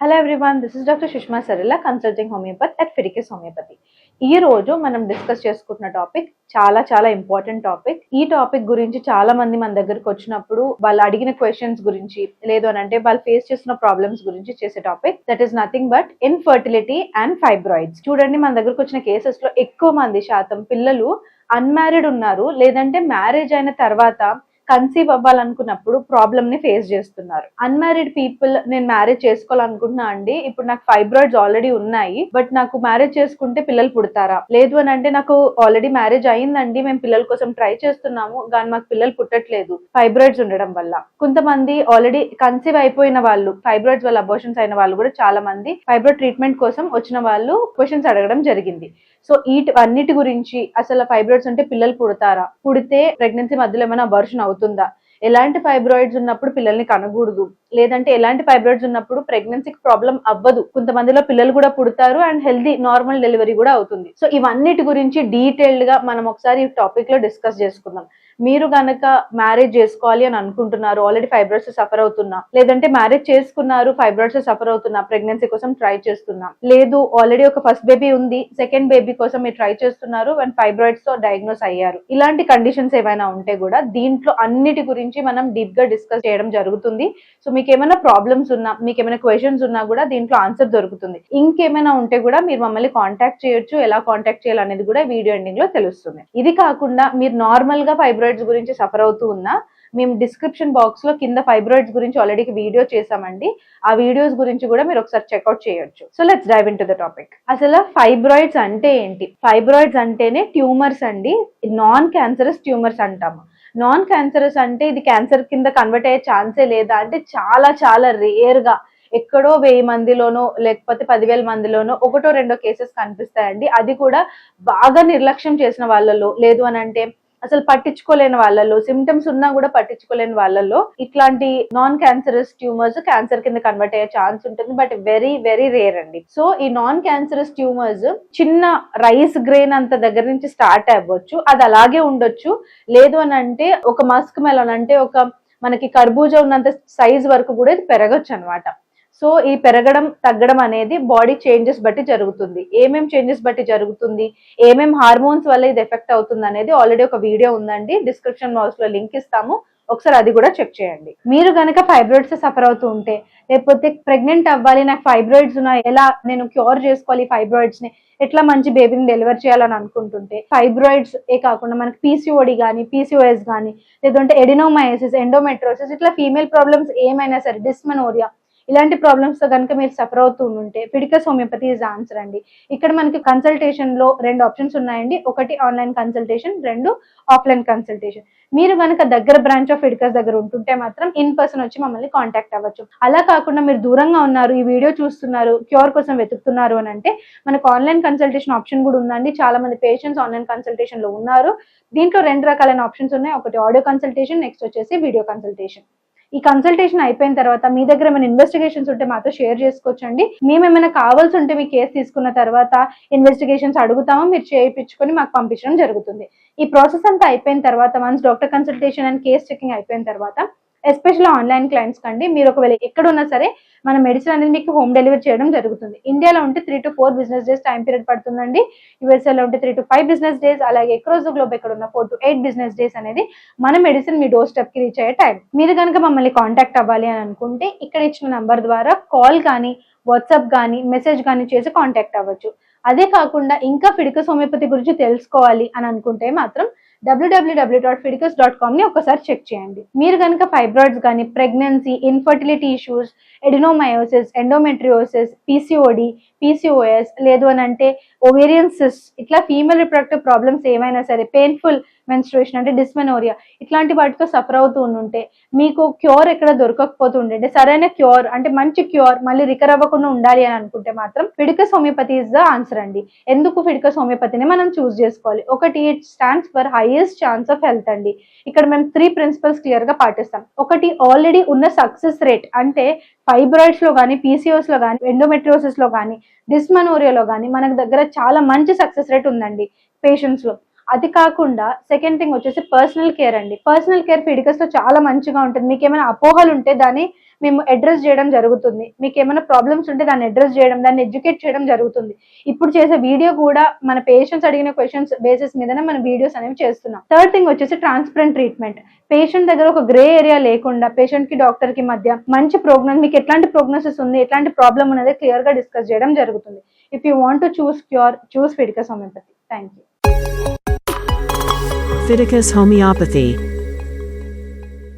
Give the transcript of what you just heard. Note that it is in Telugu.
Hello everyone this is doctor Sushma Sarila consulting homeopathy at Phyticus homeopathy ఈ రోజు మనం డిస్కస్ చేసుకుంటున్న టాపిక్ చాలా చాలా ఇంపార్టెంట్ టాపిక్ ఈ టాపిక్ గురించి చాలా మంది మన దగ్గరకు వచ్చినప్పుడు వాళ్ళు అడిగిన క్వశ్చన్స్ గురించి లేదు అని అంటే వాళ్ళు ఫేస్ చేస్తున్న ప్రాబ్లమ్స్ గురించి చేసే topic that is nothing but infertility and fibroids చూడండి మన దగ్గరకు వచ్చిన కేసెస్లో ఎక్కువ మంది శాతం పిల్లలు అన్మ్యారీడ్ ఉన్నారు. లేదంటే మ్యారేజ్ అయిన తర్వాత కన్సీవ్ అవ్వాలనుకున్నప్పుడు ప్రాబ్లమ్ని ఫేస్ చేస్తున్నారు. అన్మ్యారీడ్ పీపుల్ నేను మ్యారేజ్ చేసుకోవాలనుకుంటున్నా అండి. ఇప్పుడు నాకు ఫైబ్రాయిడ్స్ ఆల్రెడీ ఉన్నాయి. బట్ నాకు మ్యారేజ్ చేసుకుంటే పిల్లలు పుడతారా? లేదు అని అంటే నాకు ఆల్రెడీ మ్యారేజ్ అయిందండి. మేము పిల్లల కోసం ట్రై చేస్తున్నాము. కానీ మాకు పిల్లలు పుట్టట్లేదు ఫైబ్రాయిడ్స్ ఉండడం వల్ల. కొంతమంది ఆల్రెడీ కన్సీవ్ అయిపోయిన వాళ్ళు ఫైబ్రాయిడ్స్ వల్ల అబోషన్స్ అయిన వాళ్ళు కూడా చాలా మంది ఫైబ్రాయిడ్ ట్రీట్మెంట్ కోసం వచ్చిన వాళ్ళు క్వశ్చన్స్ అడగడం జరిగింది. సో ఈ అన్నిటి గురించి అసలు ఫైబ్రాయిడ్స్ ఉంటే పిల్లలు పుడతారా? పుడితే ప్రెగ్నెన్సీ మధ్యలో ఏమైనా అబర్షన్ అవుతుంది? ఎలాంటి ఫైబ్రాయిడ్స్ ఉన్నప్పుడు పిల్లల్ని కనకూడదు. లేదంటే ఎలాంటి ఫైబ్రాయిడ్స్ ఉన్నప్పుడు ప్రెగ్నెన్సీకి ప్రాబ్లం అవ్వదు. కొంతమందిలో పిల్లలు కూడా పుడతారు అండ్ హెల్దీ నార్మల్ డెలివరీ కూడా అవుతుంది. సో ఇవన్నిటి గురించి డీటెయిల్డ్గా మనం ఒకసారి ఈ టాపిక్లో డిస్కస్ చేసుకుందాం. మీరు గనక మ్యారేజ్ చేసుకోవాలి అని అనుకుంటున్నారు ఆల్రెడీ ఫైబ్రాయిడ్స్ సఫర్ అవుతున్నా లేదంటే మ్యారేజ్ చేసుకున్నారు ఫైబ్రాయిడ్స్ సఫర్ అవుతున్నా ప్రెగ్నెన్సీ కోసం ట్రై చేస్తున్నా. లేదు ఆల్రెడీ ఒక ఫస్ట్ బేబీ ఉంది సెకండ్ బేబీ కోసం మీరు ట్రై చేస్తున్నారు అండ్ ఫైబ్రాయిడ్స్తో డయాగ్నోస్ అయ్యారు. ఇలాంటి కండిషన్స్ ఏమైనా ఉంటే కూడా దీంట్లో అన్నిటి గురించి మనం డీప్గా డిస్కస్ చేయడం జరుగుతుంది. సో మీకు ఏమైనా ప్రాబ్లమ్స్ ఉన్నా మీకు ఏమైనా క్వశ్చన్స్ ఉన్నా కూడా దీంట్లో ఆన్సర్ దొరుకుతుంది. ఇంకేమైనా ఉంటే కూడా మీరు మమ్మల్ని కాంటాక్ట్ చేయొచ్చు. ఎలా కాంటాక్ట్ చేయాలనేది కూడా వీడియో ఎండింగ్లో తెలుస్తుంది. ఇది కాకుండా మీరు నార్మల్గా ఫైబ్రాయిడ్ ఫైబ్రాయిడ్స్ గురించి సఫర్ అవుతూ ఉన్నా మేము డిస్క్రిప్షన్ బాక్స్లో కింద ఫైబ్రాయిడ్స్ గురించి ఆల్రెడీ వీడియో చేసామండి. ఆ వీడియోస్ గురించి కూడా మీరు ఒకసారి చెక్అవుట్ చేయొచ్చు. So let's dive in to the topic అసలు ఫైబ్రాయిడ్స్ అంటే ఏంటి? ఫైబ్రాయిడ్స్ అంటేనే ట్యూమర్స్ అండి. నాన్ క్యాన్సరస్ ట్యూమర్స్ అంటాము. నాన్ క్యాన్సరస్ అంటే ఇది క్యాన్సర్ కింద కన్వర్ట్ అయ్యే ఛాన్సే లేదా అంటే చాలా చాలా రేర్గా ఎక్కడో వెయ్యి మందిలోనో లేకపోతే పదివేల మందిలోనో ఒకటో రెండో కేసెస్ కనిపిస్తాయండి. అది కూడా బాగా నిర్లక్ష్యం చేసిన వాళ్ళలో లేదు అని అంటే అసలు పట్టించుకోలేని వాళ్ళలో సిమ్టమ్స్ ఉన్నా కూడా పట్టించుకోలేని వాళ్ళలో ఇట్లాంటి నాన్ క్యాన్సరస్ ట్యూమర్స్ క్యాన్సర్ కింద కన్వర్ట్ అయ్యే ఛాన్స్ ఉంటుంది బట్ వెరీ వెరీ రేర్ అండి. సో ఈ నాన్ క్యాన్సరస్ ట్యూమర్స్ చిన్న రైస్ గ్రెయిన్ అంత దగ్గర నుంచి స్టార్ట్ అవ్వచ్చు అది అలాగే ఉండొచ్చు. లేదు అని అంటే ఒక మస్క్ మెలన్ అంటే ఒక మనకి కర్బూజా ఉన్నంత సైజ్ వరకు కూడా ఇది పెరగచ్చు అనమాట సో ఈ పెరగడం తగ్గడం అనేది బాడీ చేంజెస్ బట్టి జరుగుతుంది. ఏమేం చేంజెస్ బట్టి జరుగుతుంది? ఏమేం హార్మోన్స్ వల్ల ఇది ఎఫెక్ట్ అవుతుంది అనేది ఆల్రెడీ ఒక వీడియో ఉందండి. డిస్క్రిప్షన్ బాక్స్లో లింక్ ఇస్తాము. ఒకసారి అది కూడా చెక్ చేయండి. మీరు కనుక ఫైబ్రాయిడ్స్ సఫర్ అవుతూ ఉంటే లేకపోతే ప్రెగ్నెంట్ అవ్వాలి నాకు ఫైబ్రాయిడ్స్ ఉన్నాయి ఎలా నేను క్యూర్ చేసుకోవాలి ఫైబ్రాయిడ్స్ని ఎట్లా మంచి బేబీని డెలివర్ చేయాలని అనుకుంటుంటే ఫైబ్రాయిడ్స్ ఏ కాకుండా మనకి పీసీఓడి కానీ పీసీఓఎస్ కానీ లేదంటే ఎడినోమయోసిస్ ఎండోమెట్రోసిస్ ఇట్లా ఫీమేల్ ప్రాబ్లమ్స్ ఏమైనా సరే డిస్మనోరియా ఇలాంటి ప్రాబ్లమ్స్తో కనుక మీరు సఫర్ అవుతూ ఉంటే పిడికస్ హోమియోపతి ఇస్ ఆన్సర్ అండి. ఇక్కడ మనకి కన్సల్టేషన్లో రెండు ఆప్షన్స్ ఉన్నాయండి. ఒకటి ఆన్లైన్ కన్సల్టేషన్ రెండు ఆఫ్లైన్ కన్సల్టేషన్ మీరు కనుక దగ్గర బ్రాంచ్ ఆఫ్ ఎడికస్ దగ్గర ఉంటుంటే మాత్రం ఇన్ పర్సన్ వచ్చి మమ్మల్ని కాంటాక్ట్ అవ్వచ్చు. అలా కాకుండా మీరు దూరంగా ఉన్నారు ఈ వీడియో చూస్తున్నారు క్యూర్ కోసం వెతుకుతున్నారు అని అంటే మనకు ఆన్లైన్ కన్సల్టేషన్ ఆప్షన్ కూడా ఉందండి. చాలా మంది పేషెంట్స్ ఆన్లైన్ కన్సల్టేషన్లో ఉన్నారు. దీంట్లో రెండు రకాలైన ఆప్షన్స్ ఉన్నాయి. ఒకటి ఆడియో కన్సల్టేషన్ నెక్స్ట్ వచ్చేసి వీడియో కన్సల్టేషన్ ఈ కన్సల్టేషన్ అయిపోయిన తర్వాత మీ దగ్గర ఏమైనా ఇన్వెస్టిగేషన్స్ ఉంటే మాతో షేర్ చేసుకోవచ్చండి. మేము ఏమైనా కావాల్సి ఉంటే మీ కేసు తీసుకున్న తర్వాత ఇన్వెస్టిగేషన్స్ అడుగుతాము మీరు చేయించుకొని మాకు పంపించడం జరుగుతుంది. ఈ ప్రాసెస్ అంతా అయిపోయిన తర్వాత once doctor consultation and case checking అయిపోయిన తర్వాత ఎస్పెషల్లీ ఆన్లైన్ క్లయింట్స్ కండి మీరు ఒకవేళ ఎక్కడ ఉన్నా సరే మన మెడిసిన్ అనేది మీకు హోమ్ డెలివరీ చేయడం జరుగుతుంది. ఇండియాలో ఉంటే three to four business days time period పడుతుందండి. యూఎస్ఏలో ఉంటే three to five business days అలాగే ఎక్రోజ్ గ్లోబ్ ఎక్కడ ఉన్న four to eight business days అనేది మన మెడిసిన్ మీ డోర్ స్టెప్కి రీచ్ అయ్యే టైం మీరు కనుక మమ్మల్ని కాంటాక్ట్ అవ్వాలి అని అనుకుంటే ఇక్కడ ఇచ్చిన నంబర్ ద్వారా కాల్ కానీ వాట్సాప్ కానీ మెసేజ్ కానీ చేసి కాంటాక్ట్ అవ్వచ్చు. అదే కాకుండా ఇంకా ఫిడికస్ హోమియోపతి గురించి తెలుసుకోవాలి అని అనుకుంటే మాత్రం డబ్ల్యూడబ్ల్యూడబ్ల్యూ డాట్ ఫిడికస్ డాట్ కామ్ని ఒకసారి చెక్ చేయండి. మీరు కనుక ఫైబ్రాయిడ్స్ కానీ pregnancy infertility issues adenomyosis endometriosis PCOD PCOS లేదు అని అంటే ఓవేరియన్సిస్ ఇట్లా ఫీమేల్ రిప్రొడక్టివ్ ప్రాబ్లమ్స్ ఏమైనా సరే పెయిన్ఫుల్ మెన్స్ట్రుయేషన్ అంటే డిస్మెనోరియా ఇట్లాంటి వాటితో సఫర్ అవుతూ ఉంటే మీకు క్యూర్ ఎక్కడ దొరకకపోతుండే సరైన క్యూర్ అంటే మంచి క్యూర్ మళ్ళీ రికర్ అవ్వకుండా ఉండాలి అని అనుకుంటే మాత్రం Phyticus homeopathy is the answer అండి. ఎందుకు ఫిడికస్ హోమియోపతిని మనం చూస్ చేసుకోవాలి? ఒకటి it stands for highest chance of health అండి. ఇక్కడ మేము త్రీ ప్రిన్సిపల్స్ క్లియర్గా పాటిస్తాం. ఒకటి ఆల్రెడీ ఉన్న సక్సెస్ రేట్ అంటే ఫైబ్రాయిడ్స్లో కానీ పీసీఓస్లో కానీ ఎండోమెట్రియోసిస్లో కానీ డిస్మనోరియాలో కానీ మనకు దగ్గర చాలా మంచి సక్సెస్ రేట్ ఉందండి. పేషెంట్స్లో. అది కాకుండా సెకండ్ థింగ్ వచ్చేసి పర్సనల్ కేర్ అండి. పర్సనల్ కేర్ ఫిడికస్లో చాలా మంచిగా ఉంటుంది. మీకు ఏమైనా అపోహలు ఉంటే దాన్ని మేము అడ్రస్ చేయడం జరుగుతుంది. మీకు ఏమైనా ప్రాబ్లమ్స్ ఉంటే దాన్ని అడ్రస్ చేయడం దాన్ని ఎడ్యుకేట్ చేయడం జరుగుతుంది. ఇప్పుడు చేసే వీడియో కూడా మన పేషెంట్స్ అడిగిన క్వశ్చన్స్ బేసిస్ మీదనే మన వీడియోస్ అనేవి చేస్తున్నాం. థర్డ్ థింగ్ వచ్చేసి ట్రాన్స్పరెంట్ ట్రీట్మెంట్ పేషెంట్ దగ్గర ఒక గ్రే ఏరియా లేకుండా పేషెంట్కి డాక్టర్కి మధ్య మంచి ప్రోగ్నోస్ మీకు ఎట్లాంటి ప్రోగ్నోసిస్ ఉంది ఎట్లాంటి ప్రాబ్లమ్ అనేది క్లియర్గా డిస్కస్ చేయడం జరుగుతుంది. If you want to choose cure choose Phyticus homeopathy thank you Phyticus homeopathy.